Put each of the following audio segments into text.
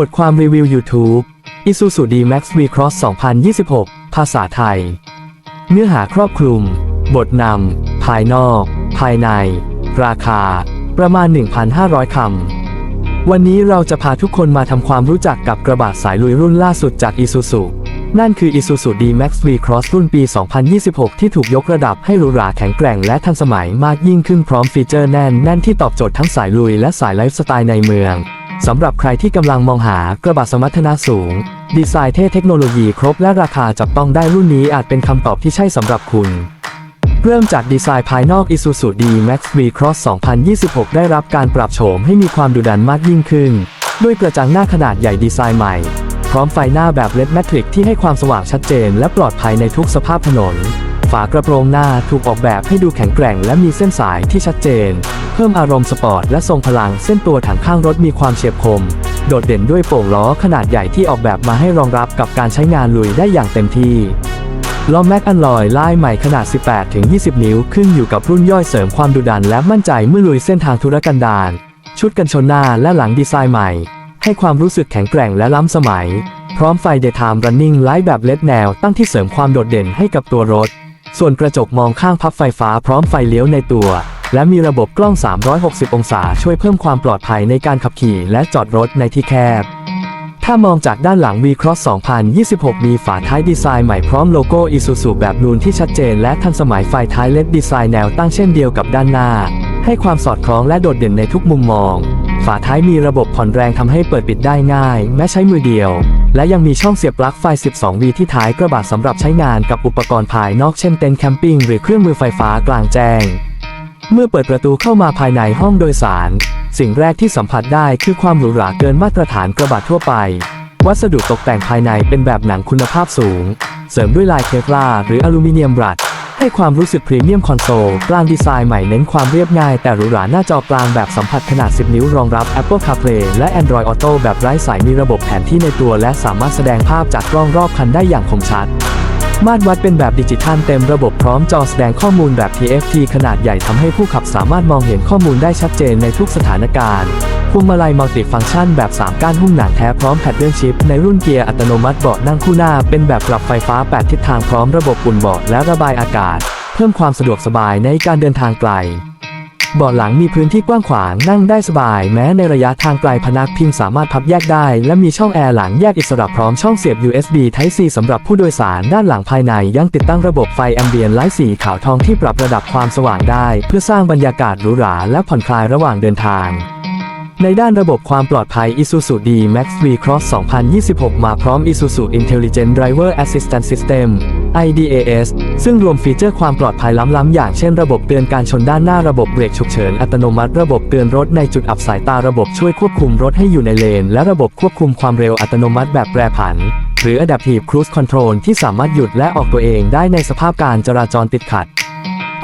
บทความรีวิว YouTube Isuzu D-Max V-Cross 2026 ภาษาไทย เนื้อหาครอบคลุม บทนำ ภายนอก ภายใน ราคา ประมาณ 1,500 คำ วันนี้เราจะพาทุกคนมาทำความรู้จักกับกระบะสายลุยรุ่นล่าสุดจาก Isuzu นั่นคือ Isuzu D-Max V-Cross รุ่นปี 2026 ที่ถูกยกระดับให้หรูหราแข็งแกร่งและทันสมัยมากยิ่งขึ้นพร้อมฟีเจอร์แน่นแน่นที่ตอบโจทย์ทั้งสายลุยและสายไลฟ์สไตล์ในเมือง สำหรับใครที่กำลังมองหากระบะสมรรถนะสูง ดีไซน์เท่เทคโนโลยีครบและราคาจับต้องได้รุ่นนี้อาจเป็นคำตอบที่ใช่สำหรับคุณ เริ่มจากดีไซน์ภายนอก Isuzu D-Max V-Cross 2026 ได้รับการปรับโฉมให้มีความดุดันมากยิ่งขึ้น ด้วยกระจังหน้าขนาดใหญ่ดีไซน์ใหม่ พร้อมไฟหน้าแบบ LED Matrix ที่ให้ความสว่างชัดเจน และปลอดภัยในทุกสภาพถนน ฝากระโปรงหน้าถูกออกแบบให้ดูแข็งแกร่งและมีเส้นสายที่ชัดเจน เพิ่มอารมณ์สปอร์ตและทรงพลังเส้นตัวถังข้างรถมีความเฉียบคม โดดเด่นด้วยโป่งล้อขนาดใหญ่ที่ออกแบบมาให้รองรับกับการใช้งานลุยได้อย่างเต็มที่ล้อแม็กอันลอยลายใหม่ขนาด 18-20 นิ้วขึ้นอยู่กับรุ่นย่อยเสริมความดุดันและมั่นใจเมื่อลุยเส้นทางธุรกันดารชุดกันชนหน้าและหลังดีไซน์ใหม่ ให้ความรู้สึกแข็งแกร่งและล้ำสมัย พร้อมไฟ Daytime Running Light แบบเลดแนวตั้งที่เสริมความโดดเด่นให้กับตัวรถ ส่วนกระจกมองข้างพับไฟฟ้าพร้อมไฟเลี้ยวในตัว และมีระบบกล้อง 360 องศาช่วยเพิ่มความปลอดภัยในการขับขี่และจอดรถในที่แคบ ถ้ามองจากด้านหลัง V-Cross 2026 มีฝาท้ายดีไซน์ใหม่พร้อมโลโก้ Isuzu แบบนูนที่ชัดเจนและทันสมัยไฟท้ายเล็ดดีไซน์แนวตั้งเช่นเดียวกับด้านหน้า ให้ความสอดคล้องและโดดเด่นในทุกมุมมอง ฝาท้ายมีระบบผ่อนแรงทำให้เปิดปิดได้ง่าย แม้ใช้มือเดียว และยังมีช่องเสียบปลั๊กไฟ 12V ที่ท้ายกระบะสำหรับใช้งานกับอุปกรณ์ภายนอกเช่นเต็นท์แคมปิ้งหรือเครื่องมือไฟฟ้ากลางแจ้ง เมื่อเปิดประตูเข้ามาภายในห้องโดยสาร สิ่งแรกที่สัมผัสได้คือความหรูหราเกินมาตรฐานกระบะทั่วไป วัสดุตกแต่งภายในเป็นแบบหนังคุณภาพสูง เสริมด้วยลายเคฟลาหรืออลูมิเนียมบรัด ให้ความรู้สึกพรีเมียมคอนโซลกลางดีไซน์ใหม่เน้นความเรียบง่ายแต่หรูหราหน้าจอกลางแบบสัมผัสขนาด 10 นิ้วรองรับ Apple CarPlay และ Android Auto แบบไร้สายมีระบบแผนที่ในตัว และสามารถแสดงภาพจากกล้องรอบคันได้อย่างคมชัดมาตรวัดเป็นแบบดิจิทัลเต็มระบบพร้อมจอแสดงข้อมูลแบบ TFT ขนาดใหญ่ทำให้ผู้ขับสามารถมองเห็นข้อมูลได้ชัดเจนในทุกสถานการณ์ พวงมาลัยมัลติฟังก์ชันแบบ 3 ก้านหุ้มหนังแท้พร้อมแพดเดิลชิพในรุ่นเกียร์อัตโนมัติเบาะนั่งคู่หน้า เป็นแบบปรับไฟฟ้า 8 ทิศทางพร้อมระบบอุ่นเบาะและระบายอากาศ เพิ่มความสะดวกสบายในการเดินทางไกลเบาะหลังมีพื้นที่กว้างขวางนั่งได้สบาย แม้ในระยะทางไกลพนักพิงสามารถพับแยกได้ และมีช่องแอร์หลังแยกอิสระพร้อมช่องเสียบ USB Type C สำหรับผู้โดยสารด้านหลังภายในยังติดตั้งระบบไฟแอมเบียนไลท์สีขาวทองที่ปรับระดับความสว่างได้ เพื่อสร้างบรรยากาศหรูหราและผ่อนคลายระหว่างเดินทาง ในด้านระบบความปลอดภัย Isuzu D-Max V-Cross 2026 มาพร้อม Isuzu Intelligent Driver Assistance System IDAS ซึ่งรวมฟีเจอร์ความปลอดภัยล้ำๆ อย่างเช่นระบบเตือนการชนด้านหน้าระบบเบรกฉุกเฉินอัตโนมัติระบบเตือนรถในจุดอับสายตาระบบช่วยควบคุมรถให้อยู่ในเลน และระบบควบคุมความเร็วอัตโนมัติแบบแปรผัน หรือ Adaptive Cruise Control ที่สามารถหยุดและออกตัวเองได้ในสภาพการจราจรติดขัด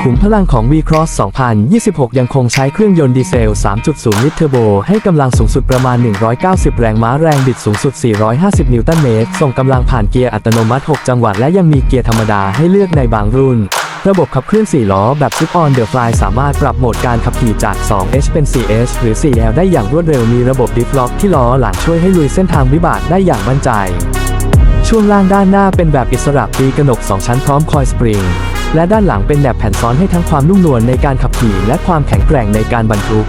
ขุมพลังของ V-Cross 2026 ยังคงใช้เครื่องยนต์ดีเซล 3.0 ลิตรเทอร์โบ ให้กำลังสูงสุดประมาณ 190 แรงม้าแรงบิดสูงสุด 450 นิวตันเมตร ส่งกำลังผ่านเกียร์อัตโนมัติ 6 จังหวะและยังมีเกียร์ธรรมดาให้เลือกในบางรุ่น ระบบขับเคลื่อน 4 ล้อแบบ Zip on the fly สามารถปรับโหมดการขับขี่จาก 2H เป็น 4H หรือ 4L ได้อย่างรวดเร็วมีระบบดิฟล็อกที่ล้อหลังช่วยให้ลุยเส้นทางวิบากได้อย่างมั่นใจช่วงล่างด้านหน้าเป็นแบบอิสระปีกระหนก 2 ชั้นพร้อมคอยสปริง และด้านหลังเป็นแบบแผ่นซ้อนให้ทั้งความนุ่มนวลในการขับขี่และความแข็งแกร่งในการบรรทุก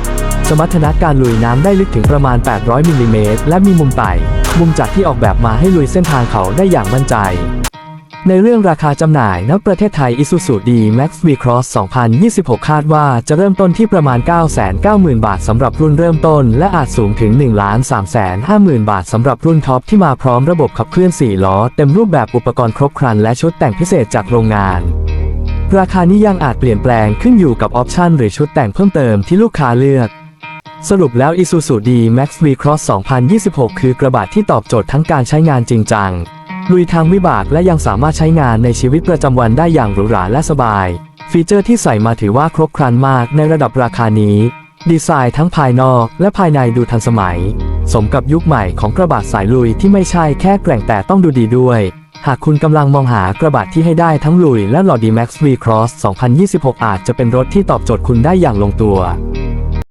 สมรรถนะการลุยน้ำได้ลึกถึงประมาณ 800มิลลิเมตรและมีมุมไต่มุมจัดที่ออกแบบมาให้ลุยเส้นทางเขาได้อย่างมั่นใจ ในเรื่องราคาจำหน่ายณประเทศไทย Isuzu D-Max V-Cross 2026 คาดว่าจะเริ่มต้นที่ประมาณ 990,000 บาทสำหรับรุ่นเริ่มต้น และอาจสูงถึง 1,350,000 บาทสำหรับรุ่นท็อปที่มาพร้อมระบบขับเคลื่อน 4 ล้อ เต็มรูปแบบอุปกรณ์ครบครันและชุดแต่งพิเศษจากโรงงาน ราคานี้ยังอาจเปลี่ยนแปลงขึ้นอยู่กับออปชันหรือชุดแต่งเพิ่มเติมที่ลูกค้าเลือก สรุปแล้ว Isuzu D-Max V-Cross 2026 คือกระบะที่ตอบโจทย์ทั้งการใช้งานจริงจัง ลุยทางวิบากและยังสามารถใช้งานในชีวิตประจำวันได้อย่างหรูหราและสบาย ฟีเจอร์ที่ใส่มาถือว่าครบครันมากในระดับราคานี้ ดีไซน์ทั้งภายนอกและภายในดูทันสมัย สมกับยุคใหม่ของกระบะสายลุยที่ไม่ใช่แค่แกร่งแต่ต้องดูดีด้วย หากคุณกำลังมองหากระบะที่ให้ได้ทั้งลุยและหลอดี Max V Cross 2026 อาจจะเป็นรถที่ตอบโจทย์คุณได้อย่างลงตัว